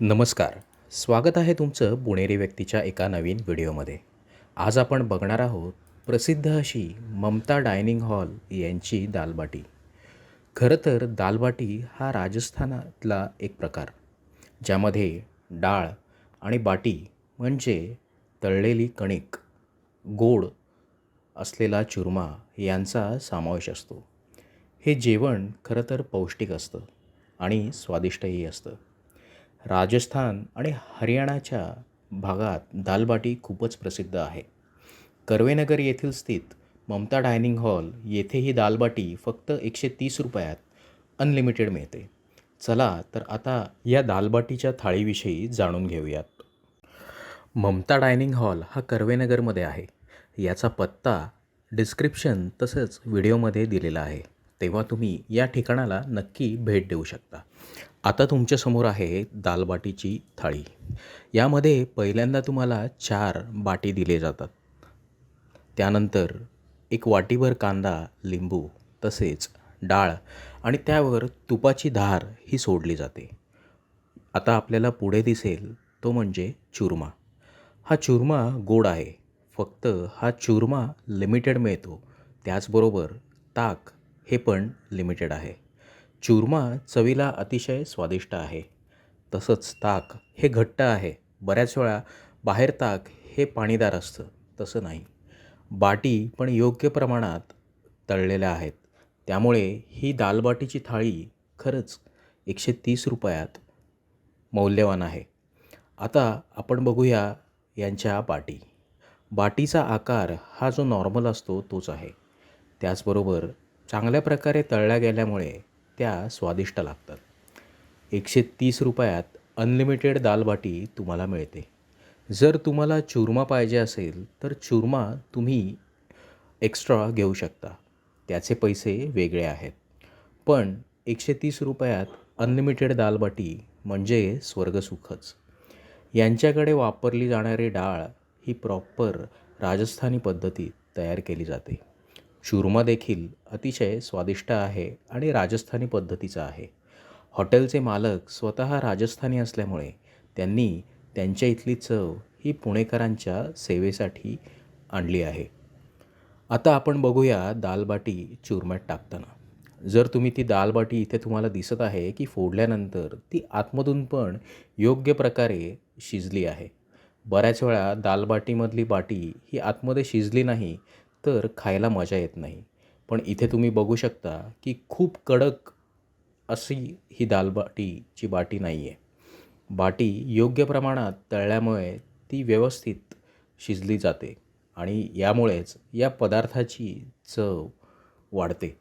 नमस्कार. स्वागत आहे तुमचं पुणेरी व्यक्तीच्या एका नवीन व्हिडिओमध्ये. आज आपण बघणार आहोत प्रसिद्ध अशी ममता डायनिंग हॉल यांची दालबाटी. खरं तर दालबाटी हा राजस्थानातला एक प्रकार ज्यामध्ये डाळ आणि बाटी म्हणजे तळलेली कणिक गोड असलेला चुरमा यांचा समावेश असतो. हे जेवण खरं तर पौष्टिक असतं आणि स्वादिष्टही असतं. राजस्थान आणि हरियाणाच्या भागात दालबाटी खूपच प्रसिद्ध आहे. कर्वेनगर येथील स्थित ममता डायनिंग हॉल येथे ही दालबाटी फक्त एकशे तीस रुपयात अनलिमिटेड मिळते. चला तर आता या दालबाटीच्या थाळीविषयी जाणून घेऊयात. ममता डायनिंग हॉल हा कर्वेनगरमध्ये आहे. याचा पत्ता डिस्क्रिप्शन तसंच व्हिडिओमध्ये दिलेला आहे. तेव्हा तुम्ही या ठिकाणाला नक्की भेट देऊ शकता. आता तुमच्यासमोर आहे दालबाटीची थाळी. यामध्ये पहिल्यांदा तुम्हाला चार बाटी दिले जातात. त्यानंतर एक वाटीभर कांदा लिंबू तसेच डाळ आणि त्यावर तुपाची धार ही सोडली जाते. आता आपल्याला पुढे दिसेल तो म्हणजे चुरमा. हा चुरमा गोड आहे. फक्त हा चुरमा लिमिटेड मिळतो. त्याचबरोबर ताक हे पण लिमिटेड आहे. चुरमा चवीला अतिशय स्वादिष्ट आहे. तसंच ताक हे घट्ट आहे. बऱ्याच वेळा बाहेर ताक हे पाणीदार असतं. तसं नाही. बाटी पण योग्य प्रमाणात तळलेल्या आहेत. त्यामुळे ही दालबाटीची थाळी खरंच एकशे तीस रुपयात मौल्यवान आहे. आता आपण बघूया यांच्या बाटी. बाटीचा आकार हा जो नॉर्मल असतो तोच आहे. त्याचबरोबर चांगल्या प्रकारे तळल्या गेल्यामुळे त्या स्वादिष्ट लागतात. एकशे तीस रुपयात अनलिमिटेड दालबाटी तुम्हाला मिळते. जर तुम्हाला चुरमा पाहिजे असेल तर चुरमा तुम्ही एक्स्ट्रा घेऊ शकता. त्याचे पैसे वेगळे आहेत. पण एकशे तीस रुपयात अनलिमिटेड दालबाटी म्हणजे स्वर्गसुखच. यांच्याकडे वापरली जाणारी डाळ ही प्रॉपर राजस्थानी पद्धतीत तयार केली जाते. चुरमा देखील अतिशय स्वादिष्ट आहे आणि राजस्थानी पद्धतीचा आहे. हॉटेलचे मालक स्वतः राजस्थानी असल्यामुळे त्यांनी त्यांच्या इथली चव ही पुणेकरांच्या सेवेसाठी आणली आहे. आता आपण बघूया दालबाटी चुरम्यात टाकताना. जर तुम्ही ती दालबाटी इथे तुम्हाला दिसत आहे की फोडल्यानंतर ती आतमधून पण योग्य प्रकारे शिजली आहे. बऱ्याच वेळा दालबाटीमधली बाटी ही आतमध्ये शिजली नाही तर खायला मजा येत नाही. पण इथे तुम्ही बघू शकता की खूप कडक अशी ही दालबाटीची बाटी नाही आहे बाटी योग्य प्रमाणात तळल्यामुळे ती व्यवस्थित शिजली जाते आणि यामुळेच या पदार्थाची चव वाढते.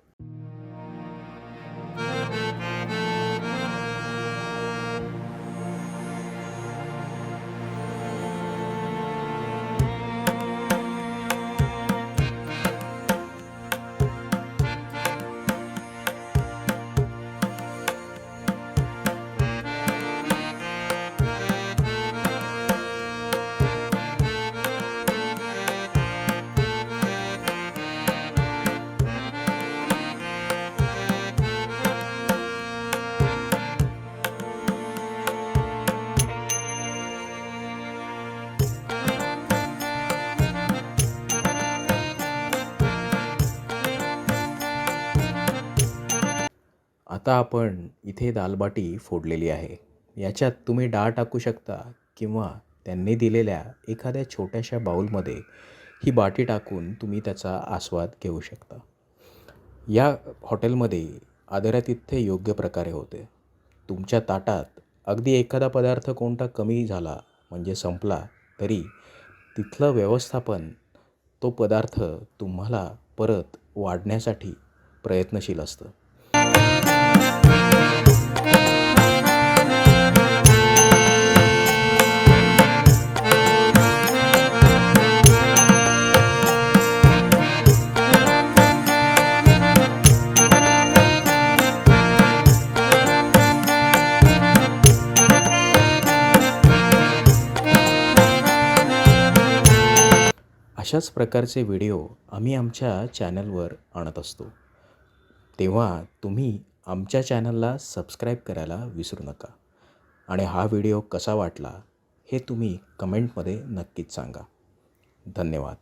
आता आपण इथे दालबाटी फोडलेली आहे. याच्यात तुम्ही डाळ टाकू शकता किंवा त्यांनी दिलेल्या एखाद्या छोट्याशा बाऊलमध्ये ही बाटी टाकून तुम्ही त्याचा आस्वाद घेऊ शकता. या हॉटेलमध्ये आदरातिथ्य योग्य प्रकारे होते. तुमच्या ताटात अगदी एखादा पदार्थ कोणता कमी झाला म्हणजे संपला तरी तिथलं व्यवस्थापन तो पदार्थ तुम्हाला परत वाढण्यासाठी प्रयत्नशील असतं. अशाच प्रकारचे व्हिडिओ आम्ही आमच्या चॅनलवर आणत असतो. तेव्हा तुम्ही आमच्या चॅनलला सबस्क्राईब करायला विसरू नका. आणि हा व्हिडिओ कसा वाटला हे तुम्ही कमेंटमध्ये नक्कीच सांगा. धन्यवाद.